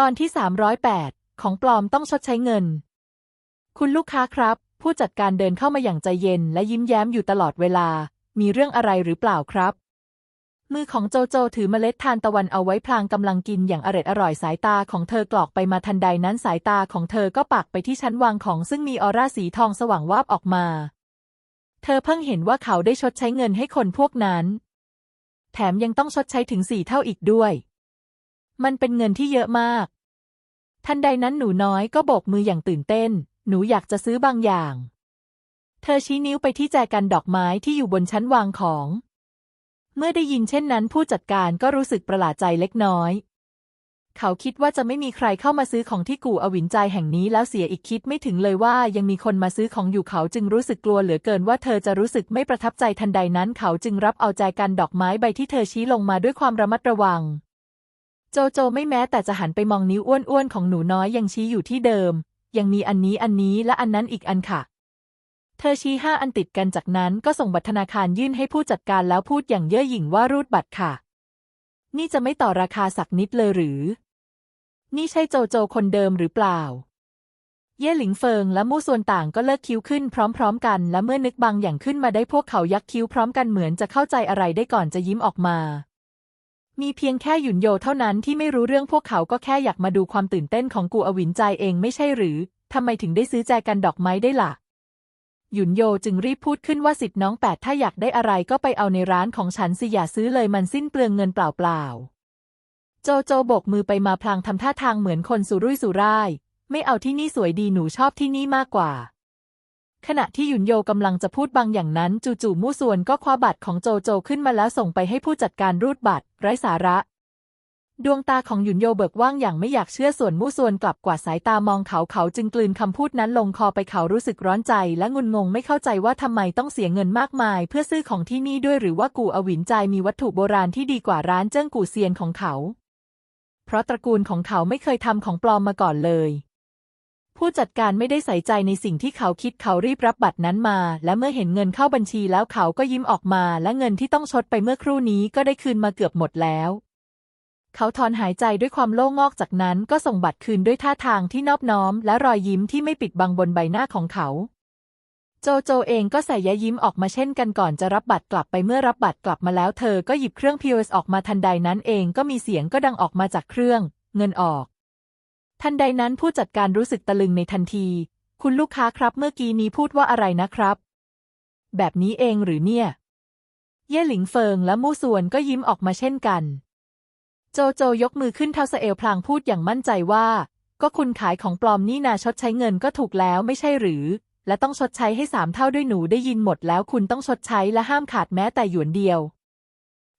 ตอนที่ 308 ของปลอมต้องชดใช้เงิน คุณลูกค้าครับ ผู้จัดการเดินเข้ามาอย่างใจเย็นและยิ้มแย้มอยู่ตลอดเวลา มีเรื่องอะไรหรือเปล่าครับ มือของโจโจถือเมล็ดทานตะวันเอาไว้พลางกำลังกินอย่างอร็ดอร่อยสายตาของเธอกรอกไปมาทันใดนั้นสายตาของเธอก็ปักไปที่ชั้นวางของซึ่งมีออร่าสีทองสว่างวาบออกมา เธอเพิ่งเห็นว่าเขาได้ชดใช้เงินให้คนพวกนั้น แถมยังต้องชดใช้ถึงสี่เท่าอีกด้วย มันเป็นเงินที่เยอะมาก ทันใดนั้นหนูน้อยก็โบกมืออย่างตื่นเต้น หนูอยากจะซื้อบางอย่าง เธอชี้นิ้วไปที่แจกันดอกไม้ที่อยู่บนชั้นวางของ เมื่อได้ยินเช่นนั้นผู้จัดการก็รู้สึกประหลาดใจเล็กน้อย เขาคิดว่าจะไม่มีใครเข้ามาซื้อของที่กู่อวินใจแห่งนี้แล้วเสียอีกคิดไม่ถึงเลยว่ายังมีคนมาซื้อของอยู่เขาจึงรู้สึกกลัวเหลือเกินว่าเธอจะรู้สึกไม่ประทับใจทันใดนั้น เขาจึงรับเอาแจกันดอกไม้ใบที่เธอชี้ลงมาด้วยความระมัดระวัง โจโจไม่แม้แต่จะหันไปมองนิ้วอ้วนๆของหนูน้อยยังชี้อยู่ที่เดิม ยังมีอันนี้อันนี้และอันนั้นอีกอันค่ะ เธอชี้ห้าอันติดกันจากนั้นก็ส่งบัตรธนาคารยื่นให้ผู้จัดการแล้วพูดอย่างเย่อหยิ่งว่ารูดบัตรค่ะ นี่จะไม่ต่อราคาสักนิดเลยหรือ นี่ใช่โจโจคนเดิมหรือเปล่า เย่หลิงเฟิงและมู่ส่วนต่างก็เลิกคิ้วขึ้นพร้อม ๆ กัน และเมื่อนึกบางอย่างขึ้นมาได้พวกเขายักคิ้วพร้อมกันเหมือนจะเข้าใจอะไรได้ก่อนจะยิ้มออกมา มีเพียงแค่หยุนโยเท่านั้นที่ไม่รู้เรื่องพวกเขาก็แค่อยากมาดูความตื่นเต้นของกูอวินใจเองไม่ใช่หรือทำไมถึงได้ซื้อแจกันดอกไม้ได้ล่ะ หยุนโยจึงรีบพูดขึ้นว่าสิทธิ์น้องแปดถ้าอยากได้อะไรก็ไปเอาในร้านของฉันสิอย่าซื้อเลยมันสิ้นเปลืองเงินเปล่าๆ โจโจโบกมือไปมาพลางทำท่าทางเหมือนคนสุรุ่ยสุร่าย ไม่เอาที่นี่สวยดีหนูชอบที่นี่มากกว่า ขณะที่หยุนโยกำลังจะพูดบางอย่างนั้นจู่ๆมู่ส่วนก็คว้าบัตรของโจโจขึ้นมาแล้วส่งไปให้ผู้จัดการรูดบัตร ไร้สาระ ดวงตาของหยุนโยเบิกว่างอย่างไม่อยากเชื่อส่วนมู่ส่วนกลับกวาดสายตามองเขาเขาจึงกลืนคำพูดนั้นลงคอไปเขารู้สึกร้อนใจและงุนงงไม่เข้าใจว่าทำไมต้องเสียเงินมากมาย เพื่อซื้อของที่นี่ด้วยหรือว่ากูอวินใจมีวัตถุโบราณที่ดีกว่าร้านเจิ้งกู่เซียนของเขา เพราะตระกูลของเขาไม่เคยทำของปลอมมาก่อนเลย ผู้จัดการไม่ได้ใส่ใจในสิ่งที่เขาคิดเขารีบรับบัตรนั้นมา และเมื่อเห็นเงินเข้าบัญชีแล้วเขาก็ยิ้มออกมา และเงินที่ต้องชดไปเมื่อครู่นี้ก็ได้คืนมาเกือบหมดแล้ว เขาถอนหายใจด้วยความโล่งอกจากนั้นก็ส่งบัตรคืนด้วยท่าทางที่นอบน้อม และรอยยิ้มที่ไม่ปิดบังบนใบหน้าของเขา โจโจเองก็ใส่ยะยิ้มออกมาเช่นกันก่อนจะรับบัตรกลับไปเมื่อรับบัตรกลับมาแล้วเธอก็หยิบเครื่อง POS ออกมาทันใดนั้นเองก็มีเสียงก็ดังออกมาจากเครื่อง เงินออก ทันใดนั้นผู้จัดการรู้สึกตะลึงในทันที คุณลูกค้าครับเมื่อกี้นี้พูดว่าอะไรนะครับ แบบนี้เองหรือเนี่ย เย่หลิงเฟิงและมู่ส่วนก็ยิ้มออกมาเช่นกัน โจโจยกมือขึ้นเท้าสเอวพลางพูดอย่างมั่นใจว่า ก็คุณขายของปลอมนี่นาชดใช้เงินก็ถูกแล้วไม่ใช่หรือ และต้องชดใช้ให้สามเท่าด้วยหนูได้ยินหมดแล้วคุณต้องชดใช้และห้ามขาดแม้แต่หยวนเดียว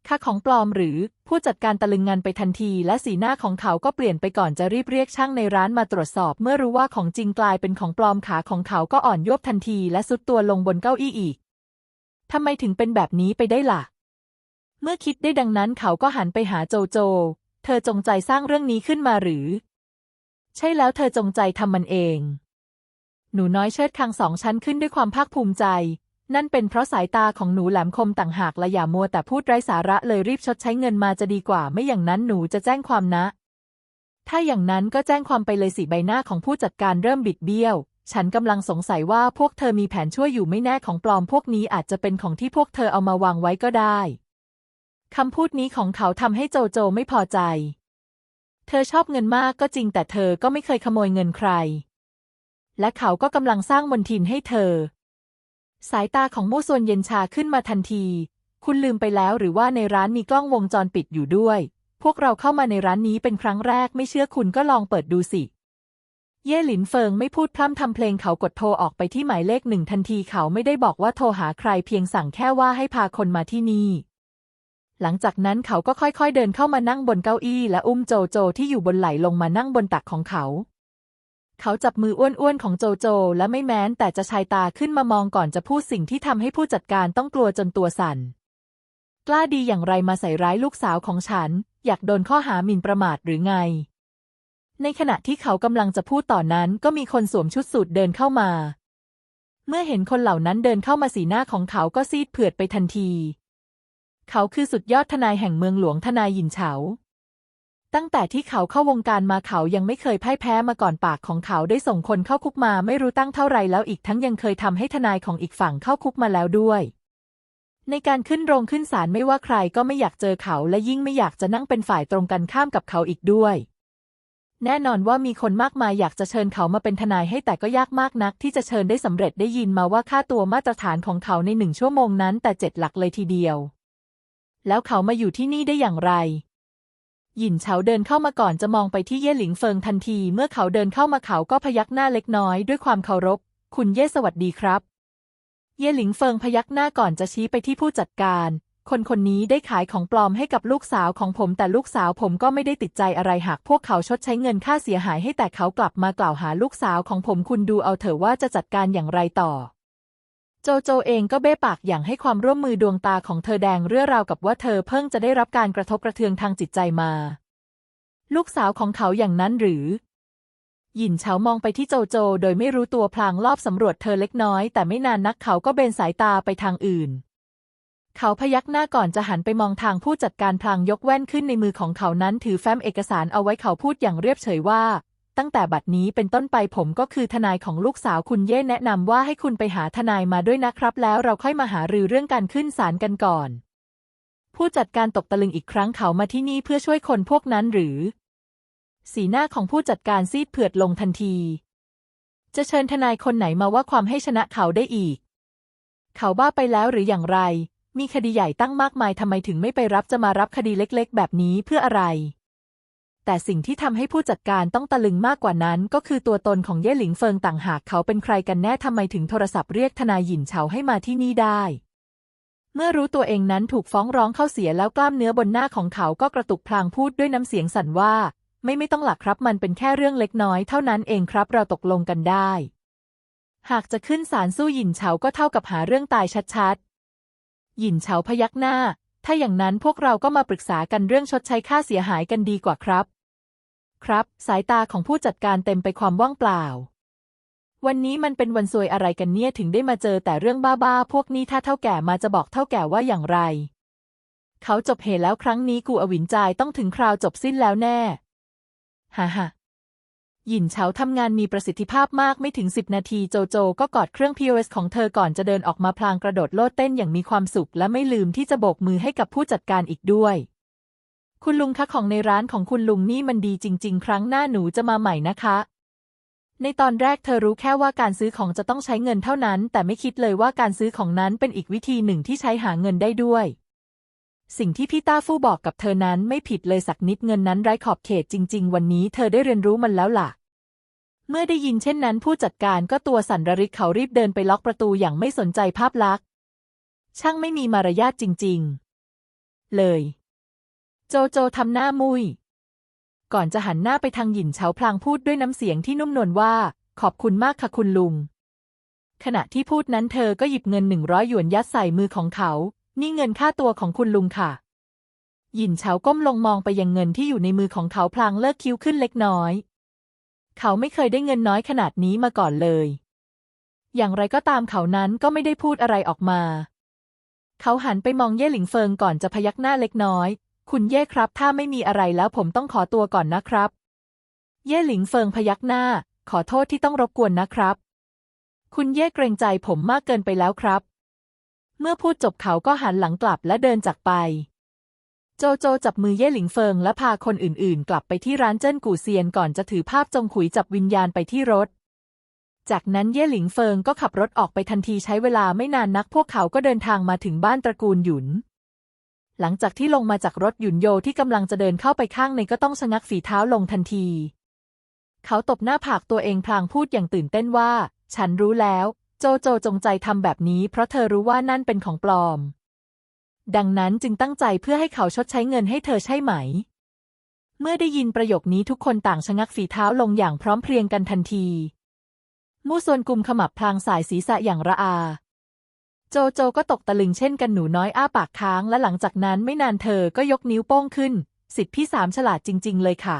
ค่าของปลอมหรือผู้จัดการตะลึงงันไปทันที และสีหน้าของเขาก็เปลี่ยนไปก่อนจะรีบเรียกช่างในร้านมาตรวจสอบ เมื่อรู้ว่าของจริงกลายเป็นของปลอมขาของเขาก็อ่อนโยบทันที และสุดตัวลงบนเก้าอี้อีกทำไมถึงเป็นแบบนี้ไปได้ล่ะ เมื่อคิดได้ดังนั้นเขาก็หันไปหาโจโจ เธอจงใจสร้างเรื่องนี้ขึ้นมาหรือ ใช่แล้วเธอจงใจทำมันเอง หนูน้อยเชิดคางสองชั้นขึ้นด้วยความภาคภูมิใจ นั่นเป็นเพราะสายตาของหนูแหลมคมต่างหากและอย่ามัวแต่พูดไร้สาระเลยรีบชดใช้เงินมาจะดีกว่า ไม่อย่างนั้นหนูจะแจ้งความนะ ถ้าอย่างนั้นก็แจ้งความไปเลยสิใบหน้าของผู้จัดการเริ่มบิดเบี้ยว ฉันกำลังสงสัยว่าพวกเธอมีแผนช่วยอยู่ไม่แน่ของปลอมพวกนี้อาจจะเป็นของที่พวกเธอเอามาวางไว้ก็ได้คำพูดนี้ของเขาทำให้โจโจไม่พอใจ เธอชอบเงินมากก็จริงแต่เธอก็ไม่เคยขโมยเงินใคร และเขาก็กำลังสร้างมนทินให้เธอ สายตาของมู่ส่วนเย็นชาขึ้นมาทันที คุณลืมไปแล้วหรือว่าในร้านมีกล้องวงจรปิดอยู่ด้วย พวกเราเข้ามาในร้านนี้เป็นครั้งแรกไม่เชื่อคุณก็ลองเปิดดูสิ เย่หลินเฟิงไม่พูดพร่ำทำเพลงเขากดโทรออกไปที่หมายเลขหนึ่งทันทีเขาไม่ได้บอกว่าโทรหาใครเพียงสั่งแค่ว่าให้พาคนมาที่นี่ หลังจากนั้นเขาก็ค่อยๆเดินเข้ามานั่งบนเก้าอี้และอุ้มโจโจที่อยู่บนไหล่ลงมานั่งบนตักของเขา เขาจับมืออ้วนๆของโจโจ และไม่แม้นแต่จะชายตาขึ้นมามองก่อนจะพูดสิ่งที่ทำให้ผู้จัดการต้องกลัวจนตัวสั่น กล้าดีอย่างไรมาใส่ร้ายลูกสาวของฉัน อยากโดนข้อหาหมิ่นประมาทหรือไง ในขณะที่เขากำลังจะพูดต่อนนั้นก็มีคนสวมชุดสูทเดินเข้ามา เมื่อเห็นคนเหล่านั้นเดินเข้ามาสีหน้าของเขาก็ซีดเผือดไปทันที เขาคือสุดยอดทนายแห่งเมืองหลวงทนายหยินเฉา ตั้งแต่ที่เขาเข้าวงการมาเขายังไม่เคยพ่ายแพ้มาก่อนปากของเขาได้ส่งคนเข้าคุกมาไม่รู้ตั้งเท่าไรแล้วอีกทั้งยังเคยทำให้ทนายของอีกฝั่งเข้าคุกมาแล้วด้วย ในการขึ้นโรงขึ้นศาลไม่ว่าใครก็ไม่อยากเจอเขาและยิ่งไม่อยากจะนั่งเป็นฝ่ายตรงกันข้ามกับเขาอีกด้วยแน่นอนว่ามีคนมากมายอยากจะเชิญเขามาเป็นทนายให้แต่ก็ยากมากนัก ที่จะเชิญได้สำเร็จได้ยินมาว่าค่าตัวมาตรฐานของเขาในหนึ่งชั่วโมงนั้นแต่เจ็ดหลักเลยทีเดียว แล้วเขามาอยู่ที่นี่ได้อย่างไร หยินเฉาเดินเข้ามาก่อนจะมองไปที่เย่หลิงเฟิงทันที เมื่อเขาเดินเข้ามาเขาก็พยักหน้าเล็กน้อยด้วยความเคารพ คุณเย่สวัสดีครับ เย่หลิงเฟิงพยักหน้าก่อนจะชี้ไปที่ผู้จัดการ คนคนนี้ได้ขายของปลอมให้กับลูกสาวของผมแต่ลูกสาวผมก็ไม่ได้ติดใจอะไรหากพวกเขาชดใช้เงินค่าเสียหายให้แต่เขากลับมากล่าวหาลูกสาวของผมคุณดูเอาเถอะว่าจะจัดการอย่างไรต่อ โจโจเองก็เบ้ปากอย่างให้ความร่วมมือดวงตาของเธอแดงเรื่อราวกับว่าเธอเพิ่งจะได้รับการกระทบกระเทือนทางจิตใจมา ลูกสาวของเขาอย่างนั้นหรือ หยินเฉามองไปที่โจโจโดยไม่รู้ตัวพลางรอบสำรวจเธอเล็กน้อย แต่ไม่นานนักเขาก็เบนสายตาไปทางอื่น เขาพยักหน้าก่อนจะหันไปมองทางผู้จัดการพลางยกแว่นขึ้นในมือของเขานั้นถือแฟ้มเอกสารเอาไว้เขาพูดอย่างเรียบเฉยว่า ตั้งแต่บัดนี้เป็นต้นไปผมก็คือทนายของลูกสาวคุณเย่แนะนำว่าให้คุณไปหาทนายมาด้วยนะครับ แล้วเราค่อยมาหารือเรื่องการขึ้นศาลกันก่อน ผู้จัดการตกตะลึงอีกครั้งเขามาที่นี่เพื่อช่วยคนพวกนั้นหรือ สีหน้าของผู้จัดการซีดเผือดลงทันที จะเชิญทนายคนไหนมาว่าความให้ชนะเขาได้อีก เขาบ้าไปแล้วหรืออย่างไร มีคดีใหญ่ตั้งมากมายทำไมถึงไม่ไปรับจะมารับคดีเล็ก ๆ แบบนี้เพื่ออะไร แต่สิ่งที่ทำให้ผู้จัดการต้องตะลึงมากกว่านั้น ก็คือตัวตนของเย่หลิงเฟิงต่างหากเขาเป็นใครกันแน่ทำไมถึงโทรศัพท์เรียกทนายหยินเฉาให้มาที่นี่ได้ เมื่อรู้ตัวเองนั้นถูกฟ้องร้องเข้าเสียแล้วกล้ามเนื้อบนหน้าของเขาก็กระตุกพลางพูดด้วยน้ำเสียงสั่นว่า ไม่ไม่ต้องหลักครับมันเป็นแค่เรื่องเล็กน้อยเท่านั้นเองครับเราตกลงกันได้ หากจะขึ้นศาลสู้หยินเฉาก็เท่ากับหาเรื่องตายชัดๆ หยินเฉาพยักหน้า ถ้าอย่างนั้นพวกเราก็มาปรึกษากันเรื่องชดใช้ค่าเสียหายกันดีกว่าครับ ครับ สายตาของผู้จัดการเต็มไปความว่างเปล่า วันนี้มันเป็นวันซวยอะไรกันเนี่ยถึงได้มาเจอแต่เรื่องบ้าๆพวกนี้ถ้าเท่าแก่มาจะบอกเท่าแก่ว่าอย่างไร เขาจบเหตุแล้วครั้งนี้กูอวินจายต้องถึงคราวจบสิ้นแล้วแน่ฮ่าฮ่าหยินเฉาทำงานมีประสิทธิภาพมากไม่ถึงสิบนาทีโจโจก็กอดเครื่อง POS ของเธอก่อนจะเดินออกมาพลางกระโดดโลดเต้นอย่างมีความสุขและไม่ลืมที่จะโบกมือให้กับผู้จัดการอีกด้วย คุณลุงคะของในร้านของคุณลุงนี่มันดีจริง ๆ ครั้งหน้าหนูจะมาใหม่นะคะ ในตอนแรกเธอรู้แค่ว่าการซื้อของจะต้องใช้เงินเท่านั้น แต่ไม่คิดเลยว่าการซื้อของนั้นเป็นอีกวิธีหนึ่งที่ใช้หาเงินได้ด้วย สิ่งที่พี่ต้าฟู่บอกกับเธอนั้นไม่ผิดเลยสักนิดเงินนั้นไร้ขอบเขตจริง ๆ วันนี้เธอได้เรียนรู้มันแล้วล่ะเมื่อได้ยินเช่นนั้นผู้จัดการก็ตัวสั่นระริกเขารีบเดินไปล็อกประตูอย่างไม่สนใจภาพลักษณ์ ช่างไม่มีมารยาทจริง ๆ เลย โจโจทำหน้ามุย ก่อนจะหันหน้าไปทางหยินเฉาพลางพูดด้วยน้ำเสียงที่นุ่มนวลว่า ขอบคุณมากค่ะคุณลุง ขณะที่พูดนั้นเธอก็หยิบเงินหนึ่งร้อยหยวนยัดใส่มือของเขา นี่เงินค่าตัวของคุณลุงค่ะ หยินเฉาก้มลงมองไปยังเงินที่อยู่ในมือของเขาพลางเลิกคิ้วขึ้นเล็กน้อย เขาไม่เคยได้เงินน้อยขนาดนี้มาก่อนเลย อย่างไรก็ตามเขานั้นก็ไม่ได้พูดอะไรออกมาเขาหันไปมองเย่หลิงเฟิงก่อนจะพยักหน้าเล็กน้อย คุณเย่ครับ ถ้าไม่มีอะไรแล้วผมต้องขอตัวก่อนนะครับ เย่หลิงเฟิงพยักหน้า ขอโทษที่ต้องรบกวนนะครับ คุณเย่เกรงใจผมมากเกินไปแล้วครับ เมื่อพูดจบเขาก็หันหลังกลับและเดินจากไป โจโจจับมือเย่หลิงเฟิงและพาคนอื่นๆ กลับไปที่ร้านเจิ้นกู่เซียนก่อนจะถือภาพจงขุยจับวิญญาณไปที่รถ จากนั้นเย่หลิงเฟิงก็ขับรถออกไปทันทีใช้เวลาไม่นานนัก พวกเขาก็เดินทางมาถึงบ้านตระกูลหยุน หลังจากที่ลงมาจากรถหยุนโยที่กำลังจะเดินเข้าไปข้างในก็ต้องชะงักฝีเท้าลงทันที เขาตบหน้าผากตัวเองพลางพูดอย่างตื่นเต้นว่า ฉันรู้แล้ว โจโจจงใจทำแบบนี้ เพราะเธอรู้ว่านั่นเป็นของปลอม ดังนั้นจึงตั้งใจเพื่อให้เขาชดใช้เงินให้เธอใช่ไหม เมื่อได้ยินประโยคนี้ทุกคนต่างชะงักฝีเท้าลงอย่างพร้อมเพรียงกันทันที มู่ซวนกุมขมับพลางสายศีรษะอย่างระอา โจโจก็ตกตะลึงเช่นกันหนูน้อยอ้าปากค้างและหลังจากนั้นไม่นานเธอก็ยกนิ้วโป้งขึ้น สิทธิพี่สามฉลาดจริง ๆ เลยค่ะ